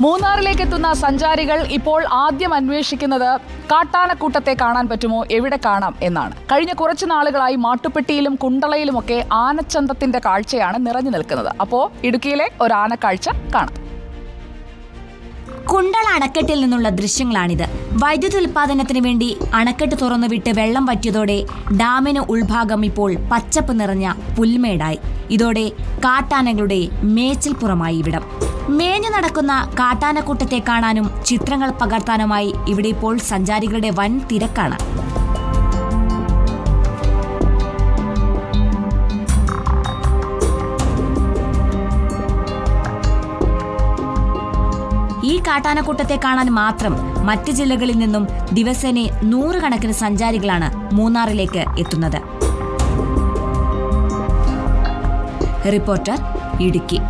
മൂന്നാറിലേക്ക് എത്തുന്ന സഞ്ചാരികൾ ഇപ്പോൾ ആദ്യം അന്വേഷിക്കുന്നത് കാട്ടാനക്കൂട്ടത്തെ കാണാൻ പറ്റുമോ എവിടെ കാണാം എന്നാണ്. കഴിഞ്ഞ കുറച്ച് നാളുകളായി മാട്ടുപ്പെട്ടിയിലും കുണ്ടളയിലുമൊക്കെ ആനച്ചന്തത്തിന്റെ കാഴ്ചയാണ് നിറഞ്ഞു നിൽക്കുന്നത്. അപ്പോ ഇടുക്കിയിലെ ഒരു ആനക്കാഴ്ച കാണാം. കുണ്ടള അണക്കെട്ടിൽ നിന്നുള്ള ദൃശ്യങ്ങളാണിത്. വൈദ്യുതി ഉൽപാദനത്തിന് വേണ്ടി അണക്കെട്ട് തുറന്നുവിട്ട് വെള്ളം വറ്റിയതോടെ ഡാമിന് ഉൾഭാഗം ഇപ്പോൾ പച്ചപ്പ് നിറഞ്ഞ പുൽമേടായി. ഇതോടെ കാട്ടാനകളുടെ മേച്ചിൽപ്പുറമായി ഇവിടം. മേഞ്ഞു നടക്കുന്ന കാട്ടാനക്കൂട്ടത്തെ കാണാനും ചിത്രങ്ങൾ പകർത്താനുമായി ഇവിടെ ഇപ്പോൾ സഞ്ചാരികളുടെ വൻ തിരക്കാണ്. ഈ കാട്ടാനക്കൂട്ടത്തെ കാണാൻ മാത്രം മറ്റ് ജില്ലകളിൽ നിന്നും ദിവസേന നൂറുകണക്കിന് സഞ്ചാരികളാണ് മൂന്നാറിലേക്ക് എത്തുന്നത്. റിപ്പോർട്ടർ ഇടുക്കി.